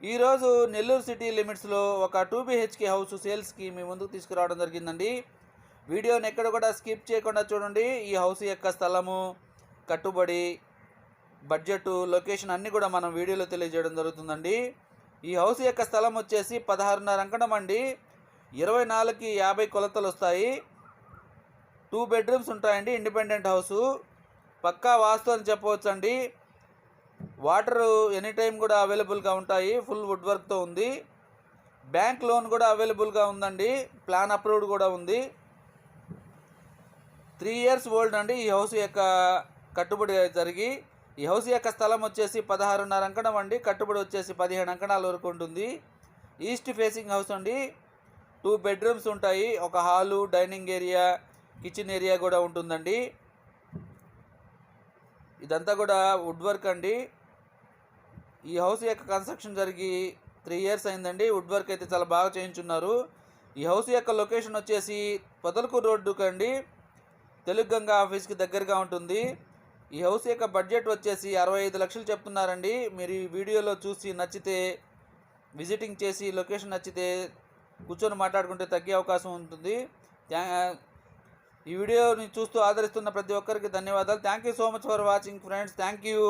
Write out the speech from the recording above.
ఈరోజు నెల్లూరు సిటీ లిమిట్స్లో ఒక two B H K house సేల్స్కి మీ ముందుకు తీసుకురావడం జరిగిందండి. వీడియోని ఎక్కడ కూడా స్కిప్ చేయకుండా చూడండి. ఈ హౌస్ యొక్క స్థలము కట్టుబడి బడ్జెట్ లొకేషన్ అన్నీ కూడా మనం వీడియోలో తెలియజేయడం జరుగుతుందండి. ఈ హౌస్ యొక్క స్థలం వచ్చేసి పదహారున్నర అంకణం అండి. ఇరవై నాలుగుకి యాభై కొలతలు వస్తాయి. టూ బెడ్రూమ్స్ ఉంటాయండి ఇండిపెండెంట్ హౌసు పక్కా వాస్తు అని చెప్పవచ్చు అండి వాటర్ ఎనీ టైం కూడా అవైలబుల్గా ఉంటాయి ఫుల్ వుడ్ వర్క్తో ఉంది. బ్యాంక్ లోన్ కూడా అవైలబుల్గా ఉందండి ప్లాన్ అప్రూవ్డ్ కూడా ఉంది. త్రీ ఇయర్స్ ఓల్డ్ అండి ఈ హౌస్ యొక్క కట్టుబడి జరిగి. ఈ హౌస్ యొక్క స్థలం వచ్చేసి పదహారున్నర అంకణం అండి కట్టుబడి వచ్చేసి పదిహేను అంకణాల వరకు ఉంటుంది. ఈస్ట్ ఫేసింగ్ హౌస్ అండి టూ బెడ్రూమ్స్ ఉంటాయి ఒక hall dining area kitchen area కూడా ఉంటుందండి. ఇదంతా కూడా వుడ్ వర్క్ అండి. ఈ హౌస్ యొక్క కన్స్ట్రక్షన్ జరిగి త్రీ ఇయర్స్ అయిందండి. వుడ్ వర్క్ అయితే చాలా బాగా చేయించున్నారు. ఈ హౌస్ యొక్క లొకేషన్ వచ్చేసి పొదలకూరు రోడ్డుకు అండి. తెలుగు గంగా ఆఫీస్కి దగ్గరగా ఉంటుంది. ఈ హౌస్ యొక్క బడ్జెట్ వచ్చేసి అరవై ఐదు లక్షలు చెప్తున్నారండి. మీరు ఈ వీడియోలో చూసి నచ్చితే విజిటింగ్ చేసి లొకేషన్ నచ్చితే కూర్చొని మాట్లాడుకుంటే తగ్గే అవకాశం ఉంటుంది. థ్యా- ఈ వీడియోని చూస్తూ ఆదరిస్తున్న ప్రతి ఒక్కరికి ధన్యవాదాలు. Thank you so much for watching friends thank you